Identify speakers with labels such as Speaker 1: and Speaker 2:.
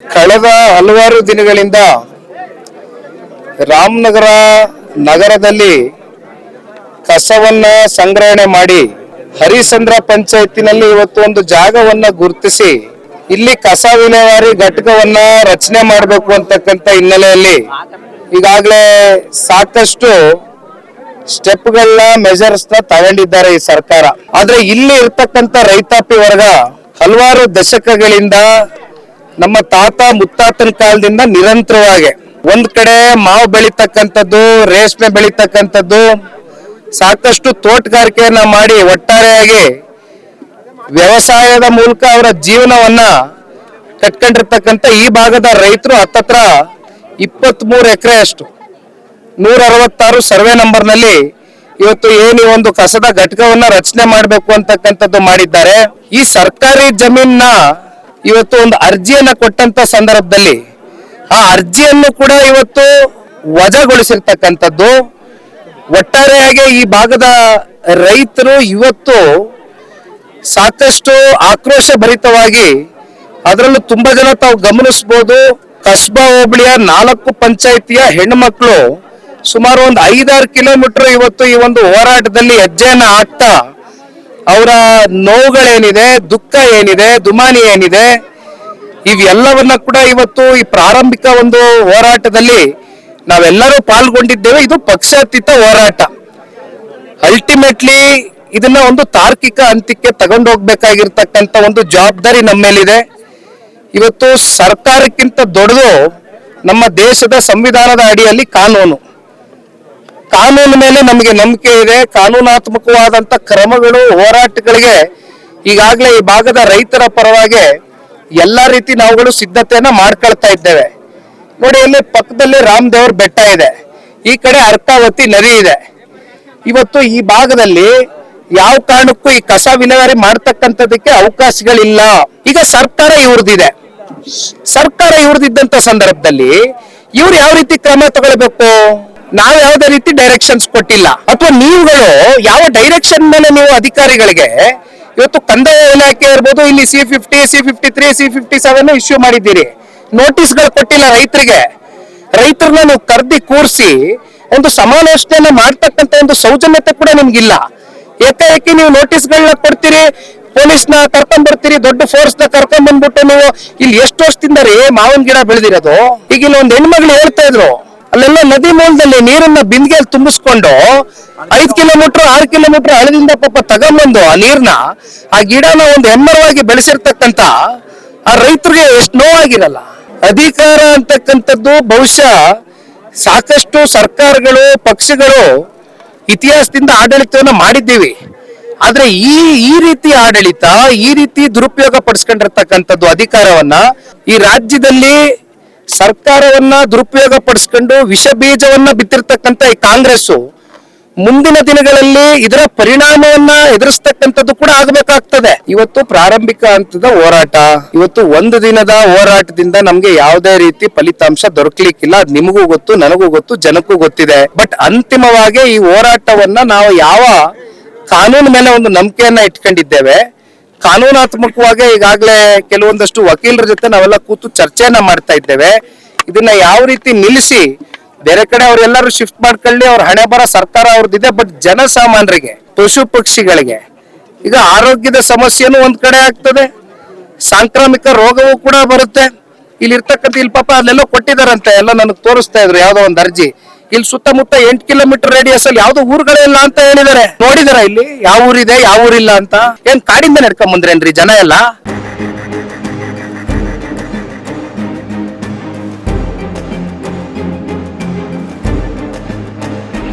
Speaker 1: ಕಳೆದ ಹಲವಾರು ದಿನಗಳಿಂದ ರಾಮನಗರ ನಗರದಲ್ಲಿ ಕಸವನ್ನ ಸಂಗ್ರಹಣೆ ಮಾಡಿ ಹರಿಸಂದ್ರ ಪಂಚಾಯತಿನಲ್ಲಿ ಇವತ್ತು ಒಂದು ಜಾಗವನ್ನ ಗುರುತಿಸಿ ಇಲ್ಲಿ ಕಸ ವಿಲೇವಾರಿ ಘಟಕವನ್ನ ರಚನೆ ಮಾಡಬೇಕು ಅಂತಕ್ಕಂಥ ಹಿನ್ನೆಲೆಯಲ್ಲಿ ಈಗಾಗಲೇ ಸಾಕಷ್ಟು ಸ್ಟೆಪ್ಗಳನ್ನ ಮೆಜರ್ಸ್ನ ತಗೊಂಡಿದ್ದಾರೆ ಈ ಸರ್ಕಾರ. ಆದ್ರೆ ಇಲ್ಲಿ ಇರ್ತಕ್ಕಂಥ ರೈತಾಪಿ ವರ್ಗ ಹಲವಾರು ದಶಕಗಳಿಂದ ನಮ್ಮ ತಾತ ಮುತ್ತಾತನ ಕಾಲದಿಂದ ನಿರಂತರವಾಗಿ ಒಂದ್ ಕಡೆ ಮಾವು ಬೆಳಿತಕ್ಕಂಥದ್ದು, ರೇಷ್ಮೆ ಬೆಳಿತಕ್ಕಂಥದ್ದು, ಸಾಕಷ್ಟು ತೋಟಗಾರಿಕೆಯನ್ನ ಮಾಡಿ ಒಟ್ಟಾರೆಯಾಗಿ ವ್ಯವಸಾಯದ ಮೂಲಕ ಅವರ ಜೀವನವನ್ನ ಕಟ್ಕೊಂಡಿರ್ತಕ್ಕಂಥ ಈ ಭಾಗದ ರೈತರು ಹತ್ತತ್ರ ಇಪ್ಪತ್ತ್ ಮೂರು ಎಕರೆ ಅಷ್ಟು. ನೂರ ಅರವತ್ತಾರು ಸರ್ವೆ ನಂಬರ್ನಲ್ಲಿ ಇವತ್ತು ಏನು ಒಂದು ಕಸದ ಘಟಕವನ್ನ ರಚನೆ ಮಾಡಬೇಕು ಅಂತಕ್ಕಂಥದ್ದು ಮಾಡಿದ್ದಾರೆ. ಈ ಸರ್ಕಾರಿ ಜಮೀನ್ನ ಇವತ್ತು ಒಂದು ಅರ್ಜಿಯನ್ನ ಕೊಟ್ಟಂತ ಸಂದರ್ಭದಲ್ಲಿ ಆ ಅರ್ಜಿಯನ್ನು ಕೂಡ ಇವತ್ತು ವಜಾಗೊಳಿಸಿರ್ತಕ್ಕಂಥದ್ದು. ಒಟ್ಟಾರೆಯಾಗಿ ಈ ಭಾಗದ ರೈತರು ಇವತ್ತು ಸಾಕಷ್ಟು ಆಕ್ರೋಶ ಭರಿತವಾಗಿ ಅದರಲ್ಲೂ ತುಂಬಾ ಜನ ತಾವು ಗಮನಿಸಬಹುದು ಕಸ್ಬಾ ಹೋಬಳಿಯ ನಾಲ್ಕು ಪಂಚಾಯಿತಿಯ ಹೆಣ್ಮಕ್ಳು ಸುಮಾರು ಒಂದು ಐದಾರು ಕಿಲೋಮೀಟರ್ ಇವತ್ತು ಈ ಒಂದು ಹೋರಾಟದಲ್ಲಿ ಹೆಜ್ಜೆಯನ್ನ ಹಾಕ್ತಾ ಅವರ ನೋವುಗಳೇನಿದೆ, ದುಃಖ ಏನಿದೆ, ದುಮಾನಿ ಏನಿದೆ, ಇವೆಲ್ಲವನ್ನ ಕೂಡ ಇವತ್ತು ಈ ಪ್ರಾರಂಭಿಕ ಒಂದು ಹೋರಾಟದಲ್ಲಿ ನಾವೆಲ್ಲರೂ ಪಾಲ್ಗೊಂಡಿದ್ದೇವೆ. ಇದು ಪಕ್ಷಾತೀತ ಹೋರಾಟ. ಅಲ್ಟಿಮೇಟ್ಲಿ ಇದನ್ನ ಒಂದು ತಾರ್ಕಿಕ ಅಂತ್ಯಕ್ಕೆ ತಗೊಂಡು ಹೋಗ್ಬೇಕಾಗಿರ್ತಕ್ಕಂಥ ಒಂದು ಜವಾಬ್ದಾರಿ ನಮ್ಮ ಮೇಲಿದೆ. ಇವತ್ತು ಸರ್ಕಾರಕ್ಕಿಂತ ದೊಡ್ಡದು ನಮ್ಮ ದೇಶದ ಸಂವಿಧಾನದ ಅಡಿಯಲ್ಲಿ ಕಾನೂನು. ಕಾನೂನು ಮೇಲೆ ನಮಗೆ ನಂಬಿಕೆ ಇದೆ. ಕಾನೂನಾತ್ಮಕವಾದಂತ ಕ್ರಮಗಳು, ಹೋರಾಟಗಳಿಗೆ ಈಗಾಗಲೇ ಈ ಭಾಗದ ರೈತರ ಪರವಾಗಿ ಎಲ್ಲ ರೀತಿ ನಾವುಗಳು ಸಿದ್ಧತೆಯನ್ನ ಮಾಡ್ಕೊಳ್ತಾ ಇದ್ದೇವೆ. ನೋಡಿ, ಇಲ್ಲಿ ಪಕ್ಕದಲ್ಲಿ ರಾಮದೇವ್ರ ಬೆಟ್ಟ ಇದೆ. ಈ ಕಡೆ ಅರ್ಕಾವತಿ ನದಿ ಇದೆ. ಇವತ್ತು ಈ ಭಾಗದಲ್ಲಿ ಯಾವ ಕಾರಣಕ್ಕೂ ಈ ಕಸ ವಿಲೇವಾರಿ ಮಾಡ್ತಕ್ಕಂಥದಕ್ಕೆ ಅವಕಾಶಗಳಿಲ್ಲ. ಈಗ ಸರ್ಕಾರ ಇವ್ರದಿದೆ ಸರ್ಕಾರ ಇವ್ರದಿದ್ದಂತ ಸಂದರ್ಭದಲ್ಲಿ ಇವ್ರು ಯಾವ ರೀತಿ ಕ್ರಮ ತಗೊಳ್ಬೇಕು? ನಾವು ಯಾವುದೇ ರೀತಿ ಡೈರೆಕ್ಷನ್ಸ್ ಕೊಟ್ಟಿಲ್ಲ. ಅಥವಾ ನೀವುಗಳು ಯಾವ ಡೈರೆಕ್ಷನ್ ಮೇಲೆ ನೀವು ಅಧಿಕಾರಿಗಳಿಗೆ ಇವತ್ತು ಕಂದಾಯ ಇಲಾಖೆ ಇರ್ಬೋದು, ಇಲ್ಲಿ C fifty C fifty three C fifty seven issue ಮಾಡಿದ್ದೀರಿ ನೋಟಿಸ್ಗಳು ಕೊಟ್ಟಿಲ್ಲ ರೈತರಿಗೆ. ರೈತರನ್ನ ನೀವು ಕರ್ದಿ ಕೂರಿಸಿ ಒಂದು ಸಮಾಲೋಚನೆಯನ್ನ ಮಾಡ್ತಕ್ಕಂಥ ಒಂದು ಸೌಜನ್ಯತೆ ಕೂಡ ನಿಮ್ಗಿಲ್ಲ. ಏಕಾಏಕಿ ನೀವು ನೋಟಿಸ್ಗಳನ್ನ ಕೊಡ್ತೀರಿ ಪೊಲೀಸ್ನ ಕರ್ಕೊಂಡ್ ಬರ್ತೀರಿ, ದೊಡ್ಡ ಫೋರ್ಸ್ನ ಕರ್ಕೊಂಡ್ ಬಂದ್ಬಿಟ್ಟು ನೀವು ಇಲ್ಲಿ ಎಷ್ಟು ವರ್ಷದಿಂದ ರೀ ಮಾವಿನ ಗಿಡ ಬೆಳೆದಿರೋದು? ಈಗ ಇಲ್ಲಿ ಒಂದು ಹೆಣ್ಮಗಳು ಹೇಳ್ತಾ ಇದ್ರು ಅಲ್ಲೆಲ್ಲ ನದಿ ಮೂಲದಲ್ಲಿ ನೀರನ್ನ ಬಿಂದಿಗೆಯಲ್ಲಿ ತುಂಬಿಸ್ಕೊಂಡು ಐದ್ ಕಿಲೋಮೀಟರ್, ಆರು ಕಿಲೋಮೀಟರ್ ಹಳದಿಂದ ಪಾಪ ತಗೊಂಬಂದು ಆ ನೀರ್ನ, ಆ ಗಿಡನ ಒಂದು ಎಮ್ಮರವಾಗಿ ಬೆಳೆಸಿರ್ತಕ್ಕಂತ ಆ ರೈತರಿಗೆ ಎಷ್ಟು ನೋವಾಗಿರಲ್ಲ. ಅಧಿಕಾರ ಅಂತಕ್ಕಂಥದ್ದು ಬಹುಶಃ ಸಾಕಷ್ಟು ಸರ್ಕಾರಗಳು, ಪಕ್ಷಗಳು ಇತಿಹಾಸದಿಂದ ಆಡಳಿತವನ್ನ ಮಾಡಿದ್ದೀವಿ. ಆದ್ರೆ ಈ ಈ ರೀತಿ ಆಡಳಿತ, ಈ ರೀತಿ ದುರುಪಯೋಗ ಪಡಿಸ್ಕೊಂಡಿರ್ತಕ್ಕಂಥದ್ದು ಅಧಿಕಾರವನ್ನ ಈ ರಾಜ್ಯದಲ್ಲಿ ಸರ್ಕಾರವನ್ನ ದುರುಪಯೋಗ ಪಡಿಸ್ಕೊಂಡು ವಿಷ ಬೀಜವನ್ನ ಬಿತ್ತಿರ್ತಕ್ಕಂಥ ಈ ಕಾಂಗ್ರೆಸ್ ಮುಂದಿನ ದಿನಗಳಲ್ಲಿ ಇದರ ಪರಿಣಾಮವನ್ನ ಎದುರಿಸ್ತಕ್ಕಂಥದ್ದು ಕೂಡ ಆಗಬೇಕಾಗ್ತದೆ. ಇವತ್ತು ಪ್ರಾರಂಭಿಕ ಹಂತದ ಹೋರಾಟ, ಇವತ್ತು ಒಂದು ದಿನದ ಹೋರಾಟದಿಂದ ನಮ್ಗೆ ಯಾವುದೇ ರೀತಿ ಫಲಿತಾಂಶ ದೊರಕಲಿಕ್ಕಿಲ್ಲ. ಅದ್ ನಿಮಗೂ ಗೊತ್ತು, ನನಗೂ ಗೊತ್ತು, ಜನಕ್ಕೂ ಗೊತ್ತಿದೆ. ಬಟ್ ಅಂತಿಮವಾಗಿ ಈ ಹೋರಾಟವನ್ನ ನಾವು ಯಾವ ಕಾನೂನು ಮೇಲೆ ಒಂದು ನಂಬಿಕೆಯನ್ನ ಇಟ್ಕೊಂಡಿದ್ದೇವೆ ಕಾನೂನಾತ್ಮಕವಾಗಿ ಈಗಾಗಲೇ ಕೆಲವೊಂದಷ್ಟು ವಕೀಲರ ಜೊತೆ ನಾವೆಲ್ಲ ಕೂತು ಚರ್ಚೆಯನ್ನ ಮಾಡ್ತಾ ಇದ್ದೇವೆ. ಇದನ್ನ ಯಾವ ರೀತಿ ನಿಲ್ಲಿಸಿ ಬೇರೆ ಕಡೆ ಅವರೆಲ್ಲರೂ ಶಿಫ್ಟ್ ಮಾಡ್ಕೊಳ್ಳಿ, ಅವ್ರ ಹಣೆ ಬರ ಸರ್ಕಾರ ಅವ್ರದ್ದಿದೆ ಬಟ್ ಜನಸಾಮಾನ್ಯರಿಗೆ, ಪಶು ಪಕ್ಷಿಗಳಿಗೆ ಈಗ ಆರೋಗ್ಯದ ಸಮಸ್ಯೆನೂ ಒಂದ್ ಕಡೆ ಆಗ್ತದೆ, ಸಾಂಕ್ರಾಮಿಕ ರೋಗವೂ ಕೂಡ ಬರುತ್ತೆ. ಇಲ್ಲಿ ಇರ್ತಕ್ಕಂಥ ಇಲ್ಲಿ ಪಾಪ ಅಲ್ಲೆಲ್ಲ ಕೊಟ್ಟಿದಾರಂತೆ ಎಲ್ಲ ನನಗೆ ತೋರಿಸ್ತಾ ಇದ್ರು, ಯಾವ್ದೋ ಒಂದು ಅರ್ಜಿ. ಇಲ್ಲಿ ಸುತ್ತಮುತ್ತ ಎಂಟ್ ಕಿಲೋಮೀಟರ್ ರೇಡಿಯಸ್ ಅಲ್ಲಿ ಯಾವ್ದು ಊರುಗಳೇ ಇಲ್ಲ ಅಂತ ಹೇಳಿದಾರೆ ನೋಡಿದಾರ ಇಲ್ಲಿ? ಯಾವ ಊರಿದೆ, ಯಾವ ಊರಿಲ್ಲ ಅಂತ? ಏನ್ ಕಾಡಿಂದ ನಡ್ಕೊಂಡ್ ಬಂದ್ರೇನ್ರಿ? ಜನ ಎಲ್ಲ?